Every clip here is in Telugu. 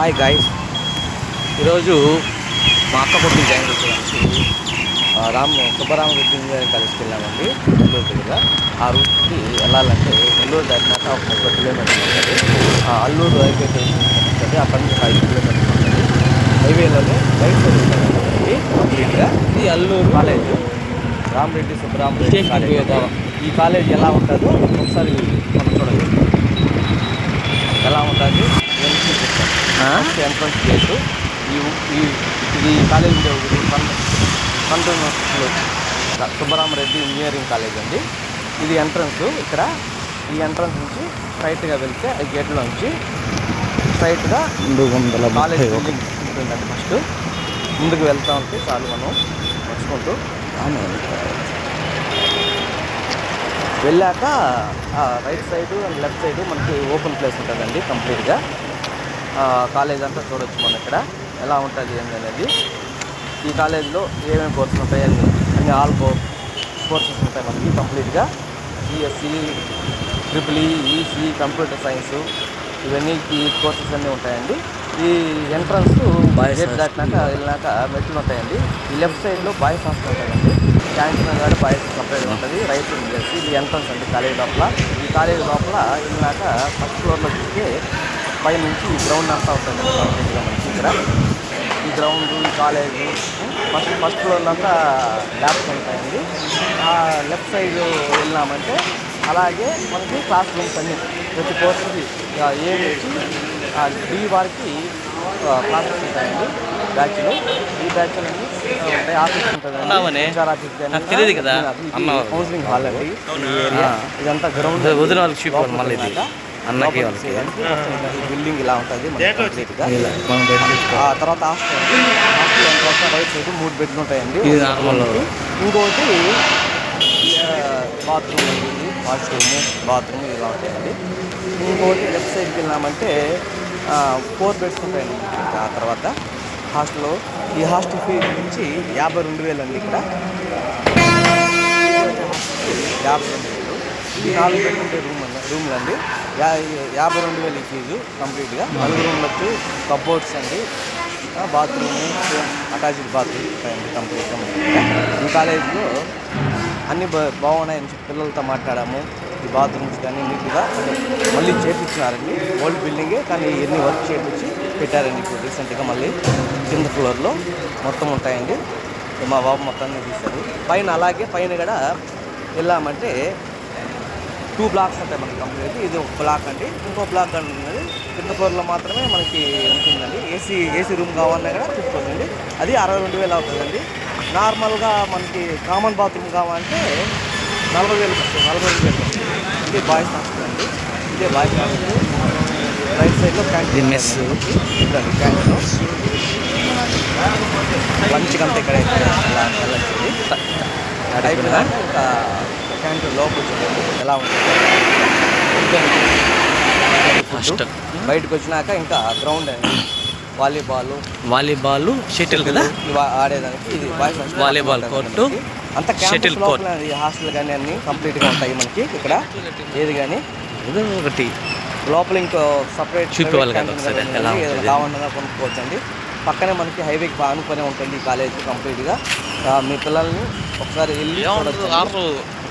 హాయ్ గాయస్ ఈరోజు మా అక్క పుట్టిన జాయిన్ వచ్చి రామ్ సుబ్బరామరెడ్డి ఇంజనీరింగ్ కాలేజ్కి వెళ్ళామండి నెల్లూరు దగ్గర. ఆ రూట్కి వెళ్ళాలంటే నెల్లూరు దాటినాక ఒక ముప్పై కిలోమీటర్లు ఉంటుంది. ఆ అల్లూరు రైల్వే స్టేషన్ ఉంటుంది. అక్కడి నుంచి ఐదు కిలోమీటర్లు ఉంటుంది. హైవేలోనే రైట్ సైడ్ ఉంటుంది కంప్లీట్గా. ఈ అల్లూరు కాలేజ్. రామరెడ్డి సుబ్బరామరెడ్డి కాలేజ్. ఈ కాలేజ్ ఎలా ఉంటుందో ఒకసారి మనం చూడండి. ఎలా ఉంటుంది? ఎంట్రన్స్ గేటు ఈ ఈ ఇది కాలేజ్ ఉండే పంతొమ్మిది సుబ్బరామరెడ్డి ఇంజనీరింగ్ కాలేజ్ అండి. ఇది ఎంట్రన్స్ ఇక్కడ ఈ ఎంట్రన్స్ నుంచి స్ట్రైట్గా వెళ్తే ఈ గేట్లో నుంచి స్ట్రైట్గా కాలేజ్ బిల్డింగ్ ఉంటుందండి ఫస్ట్ ముందుకు వెళ్తా ఉంటే చాలు మనం నడుచుకుంటూ. వెళ్ళాక right side and left side మనకి ఓపెన్ ప్లేస్ ఉంటుందండి కంప్లీట్గా కాలేజ్ అంతా చూడొచ్చు మనం ఇక్కడ. ఎలా ఉంటుంది ఏంటి అనేది. ఈ కాలేజీలో ఏమేమి కోర్సులు ఉంటాయి అన్ని అన్ని ఆల్ కోర్సెస్ ఉంటాయి మనకి కంప్లీట్గా CSC triple EC computer science ఇవన్నీ ఈ కోర్సెస్ అన్నీ ఉంటాయండి. ఈ ఎంట్రన్స్ గేట్. దాటినాక వెళ్ళినాక మెట్లు ఉంటాయండి. ఈ లెఫ్ట్ సైడ్లో బాయ్స్ హాస్టల్ ఉంటుందండి. క్యాంటీన్ కాదు బాయ్స్ సపరేట్గా ఉంటుంది. రైట్ సైడ్ చేసి ఇది ఎంట్రన్స్ అండి కాలేజ్ లోపల. ఈ కాలేజ్ లోపల వెళ్ళినాక ఫస్ట్ ఫ్లోర్లో చూస్తే పై నుంచి ఈ గ్రౌండ్ అంతా ఉంటుంది. కంప్లీట్గా మనకి ఇక్కడ. ఈ గ్రౌండ్ ఈ కాలేజ్ ఫస్ట్ ఫస్ట్ ఫ్లోర్లో అంతా ల్యాబ్స్ ఉంటాయండి ఆ లెఫ్ట్ సైడ్ వెళ్ళినామంటే అలాగే మనకి క్లాస్ రూమ్స్ అన్ని ప్రతి కోర్సుకి ఏ నుంచి బి వారికి క్లాసెస్ ఉంటాయండి. బ్యాచ్లు ఈ బ్యాచ్ అనేది ఉంటాయి. ఆఫీస్. ఉంటుంది ఆఫీస్ కానీ నాకు తెలియదు కదా. కౌన్సిలింగ్ హాల్ అండి. ఏరియా ఇదంతా గ్రౌండ్ అదే వదిన వాళ్ళకి మళ్ళీ. అన్నకి బిల్డింగ్ ఇలా ఉంటుంది కంప్లీట్గా. ఆ తర్వాత హాస్టల్ హాస్టల్ ఎంత రైట్ సైడ్ మూడు బెడ్లు ఉంటాయండి. ఇది నార్మల్. ఇంకోటి బాత్రూమ్ వాష్రూమ్ బాత్రూమ్ ఇలా ఉంటాయండి. ఇంకోటి లెఫ్ట్ సైడ్కి వెళ్ళామంటే ఫోర్ బెడ్స్ ఉంటాయండి ఆ తర్వాత హాస్టల్లో ఈ హాస్టల్ ఫీ నుంచి యాభై రెండు వేలు అండి ఇక్కడ. యాభై రెండు వేలు. ఈ నాలుగు బెడ్ ఉండే రూమ్ అండి రూమ్లు అండి యా యాభై రెండు వేలు ఫీజు కంప్లీట్గా. నలుగురు రూమ్లకు కబోర్డ్స్ అండి. బాత్రూమ్ అటాచ్డ్ బాత్రూమ్ ఉంటాయండి కంప్లీట్గా ఈ కాలేజీలో అన్ని బా- బాగున్నాయని చెప్పి పిల్లలతో మాట్లాడాము. ఈ బాత్రూమ్స్ కానీ నీట్గా మళ్ళీ చేపించినారండి. ఓల్డ్ బిల్డింగే కానీ ఎన్ని వర్క్ చేపించి పెట్టారండి ఇప్పుడు రీసెంట్గా మళ్ళీ కింద ఫ్లోర్లో మొత్తం ఉంటాయండి. మా బాబు మొత్తాన్ని తీశారు. పైన అలాగే పైన కూడా వెళ్ళామంటే టూ బ్లాక్స్ ఉంటాయి మనకి కంప్లీట్ ఇది ఒక బ్లాక్ అండి. ఇంకో బ్లాక్ అని ఉన్నది. కింద ఫ్లోర్లో మాత్రమే మనకి ఉంటుందండి. ఏసీ ఏసీ రూమ్ కావాలన్నా కూడా చూసుకోండి అది అరవై రెండు వేలు అవుతుందండి. నార్మల్గా మనకి కామన్ బాత్రూమ్ కావాలంటే నలభై వేలు వస్తుంది నలభై రెండు వేలు ఇది బాయ్స్ హాస్టల్ అండి. ఇదే బాయ్స్ హాస్టల్ రైట్ సైడ్లో క్యాంటీన్ మెస్. ఇదండి క్యాంటీన్ లంచ్కి అంతా ఇక్కడ ఇలా వెళ్ళచ్చు క్యాంటీన్ లోపల ఎలా ఫస్ట్ ఉంటుంది బయటకు వచ్చినాక ఇంకా గ్రౌండ్ వాలీబాల్. వాలీబాల్ షటిల్ కదా? ఇవి ఆడేదానికి ఇది వాలీబాల్ కోర్టు. అంతా షటిల్ ఈ హాస్టల్ కానీ అన్ని కంప్లీట్గా ఉంటాయి మనకి ఇక్కడ. ఏది కానీ ఏదో ఒకటి. లోపల ఇంకో సపరేట్ చూపివ్వాలి కదా ఒకసారి ఎలా ఉంటుంది. కావాలన్నా కొనుక్కోవచ్చు అండి పక్కనే మనకి హైవేకి ఆనుకొని ఉంటుంది ఈ కాలేజ్ కంప్లీట్గా మీ పిల్లల్ని ఒకసారి వెళ్ళి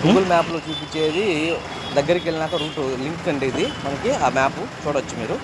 గూగుల్ మ్యాప్లో చూపించేది దగ్గరికి వెళ్ళినాక రూట్ లింక్ అండి ఇది. మనకి ఆ మ్యాప్ చూడవచ్చు మీరు.